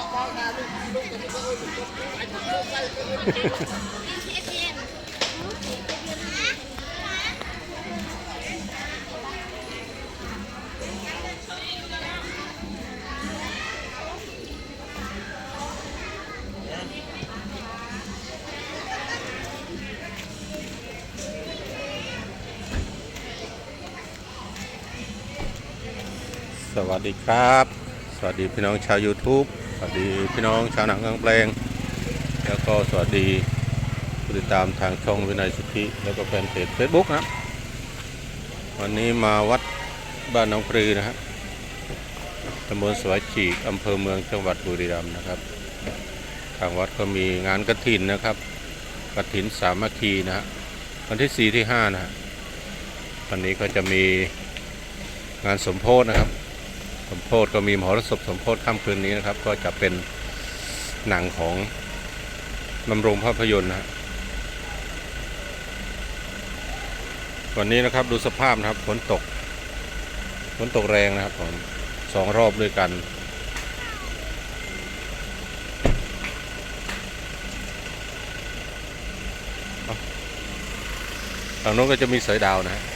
สวัสดีครับ สวัสดีพี่น้องชาว YouTube วัสดีพี่น้องชาวหนังกลางแปลง แล้วก็สวัสดีผู้ติดตามทางช่องวินัยสุทธิแล้วก็แฟนเพจ Facebook นะวันนี้มาวัดบ้านหน้องปลือนะฮะตำบลสวายจีกอำเภอเมืองจังหวัดบุรีรัมย์นะครับ ทางวัดก็มีงานกระถินนะครับกระถินสามัคคีนะฮะวันที่4ที่5นะฮะวันนี้ก็จะมีงานสมโพธนะครับ สมโพธก็มีมหรสพสมโพธค่ำคืนนี้นะครับ ก็จะเป็นหนังของบำรุงภาพยนตร์นะฮะวันนี้นะครับดูสภาพนะครับฝนตกฝนตกแรงนะครับผมสองรอบด้วยกัน ทางโน้นก็จะมีสายดาวนะฮะ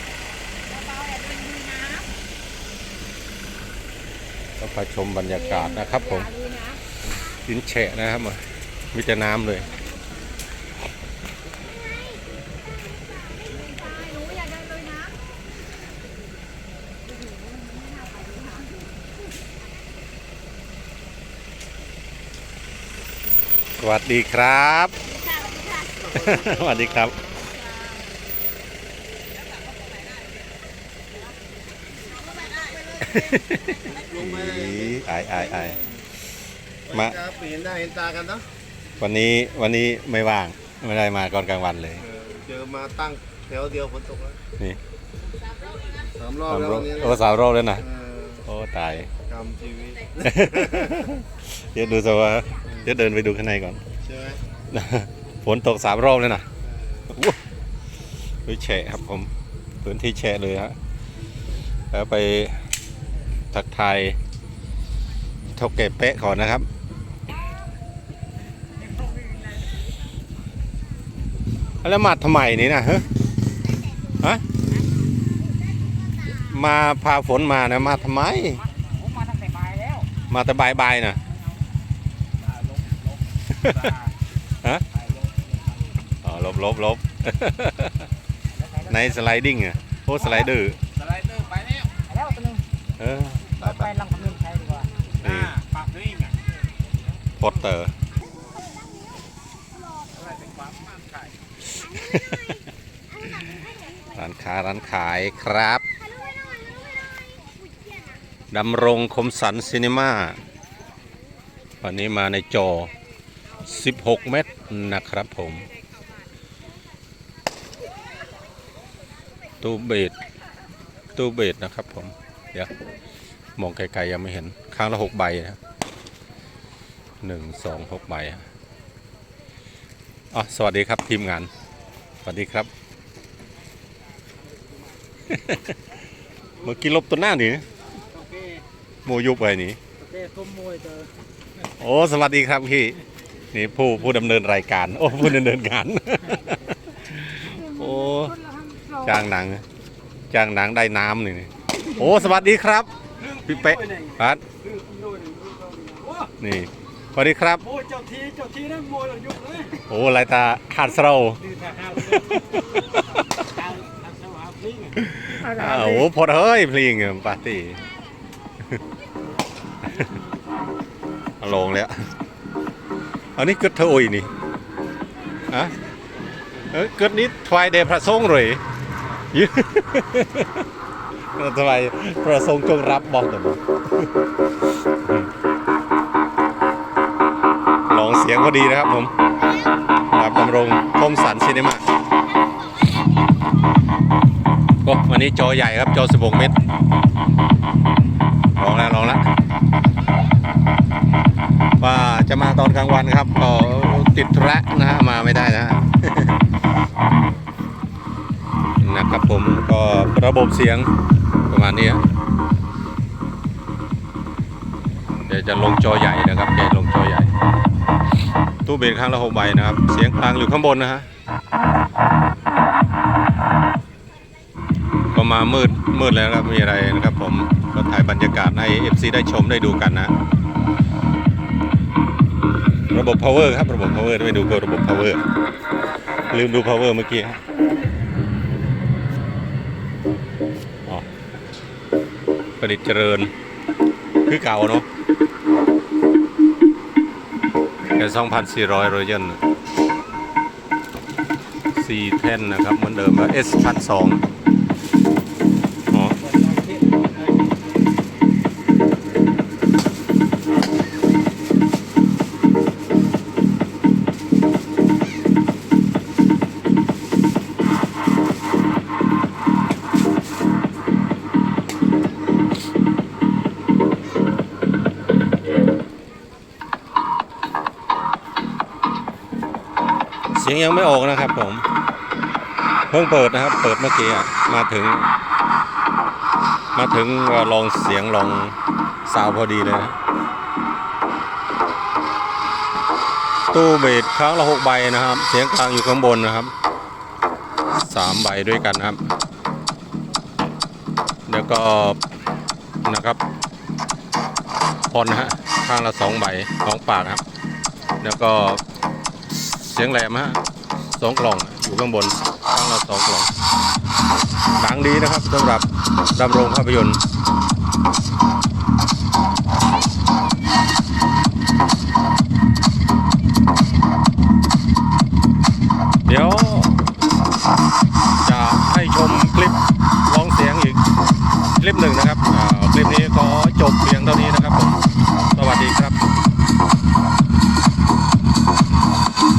ก็พาชมบรรยากาศนะครับผมดินแฉะนะครับมีแต่น้ำเลยหนูอย่าเดินเลยนะสวัสดีครับค่ะค่ะสวัสดีครับ ลงมาอีไอไอไอมาครับเห็นหน้าเห็นตากันเนาะวันนี้วันนี้ไม่ว่างไม่ได้มาก่อนกลางวันเลย เออเจอมาตั้งแถวเดียวฝนตกแล้วนี่สามรอบสามแล้วรอบวันนี้โอ้สามรอบแล้วนะเออโอ้ตาย กรรมชีวิตเดี๋ยวดูสิว่าเดี๋ยวเดินไปดูข้างในก่อน ใช่ไหมฝนตกสามรอบเลยนะอู้ดูแฉะครับผม พื้นที่แฉะเลยฮะแล้วไป ทักทายเท่าแก่เป๊ะก่อนนะครับ แล้วมาทำไมนี่นะฮะฮะมาพาฝนมานะมาทำไมผมมาตั้งแต่บ่ายแล้ว มาแต่บายบายๆนะฮะอ๋อลบลบลบในสไลดิ้งอะโอ้สไลเดอร์สไลเดอร์ไปแล้วไปแล้วตัวหนึงเออ ไปเราไปไปลังกำมินใช้ดีกว่านี่ปากนี่ไงโปสเตอร์อะไรเป็นความมั่นใจร้านค้าร้านขายครับดำรงคมสันซีนีมาวันนี้มาในจอ 16 เมตรนะครับผม ตู้เบสตู้เบสนะครับผม เดี๋ยว มองไกลๆยังไม่เห็นข้างละหกใบนะหนึ่งสองหกใบอะอ๋อสวัสดีครับทีมงาน สวัสดีครับ เมื่อกี้ลบตัวหน้านี่โอเคโมยุบไปนี่โอเคก้มมวยเจอโอ้ สวัสดีครับพี่ นี่ผู้ผู้ดำเนินรายการ โอ้ ผู้ดำเนินงาน โอ้ จ้างหนัง จ้างหนังได้น้ำนี่นี่โอ้ สวัสดีครับ พี่เป๊ะปัดนี่สวัสดีครับโอ้เจ้าทีเจ้าทีนั่นมวยเรายุ่งเลยโอ้ลายตาขาดเสราดื้อท่าห้าวเลยเอาเอาเสาหาพลิงอ้าวโอ้พอเฮ้ยพลิงอะปาร์ตี้เอาลงแล้วอันนี้กึดเธอโอยนี่ฮะเออกึดนี้ทวายเดพระทรงเลย ยืทวายพระทรงจงรับบอกแต่บอกลองเสียงก็ดีนะครับผมรับดำรงคมสันซีนีมาโอ้วันนี้จอใหญ่ครับจอ 16 เมตร ลองแล้วลองแล้วว่าจะมาตอนกลางวันครับก็ติดธุระนะฮะมาไม่ได้นะฮะ ระบบเสียงประมาณนี้เดี๋ยวจะลงจอใหญ่นะครับแกลงจอใหญ่ ตู้เบสข้างละหกใบนะครับ เสียงกลางอยู่ข้างบนนะฮะก็มามืดมืดแล้วครับมีอะไรนะครับผมก็ถ่ายบรรยากาศให้ FC ได้ชมได้ดูกันนะ ระบบ power ครับ ระบบ power ไม่ดูก็ระบบ power ลืมดู power เมื่อกี้ กระดิษฐ์เจริญ คือเก่าเนาะแค่2,400โรเจน4แท่นนะครับ เหมือนเดิมว่า S 1 2 0 0 สียงยังไม่ออกนะครับผม เพิ่งเปิดนะครับ เปิดเมื่อกี้มาถึง มาถึงลองเสียงลองซาวด์พอดีเลยนะตู้เบสครั้งละหกใบนะครับ เสียงกลางอยู่ข้างบนนะครับสามใบด้วยกันครับ แล้วก็นะครับพอนนะฮะข้างละสองใบสองปากครับ แล้วก็ เสียงแหลมฮะสองกล่องอยู่ข้างบนข้างละสองกล่องดังดีนะครับสำหรับดำรงภาพยนตร์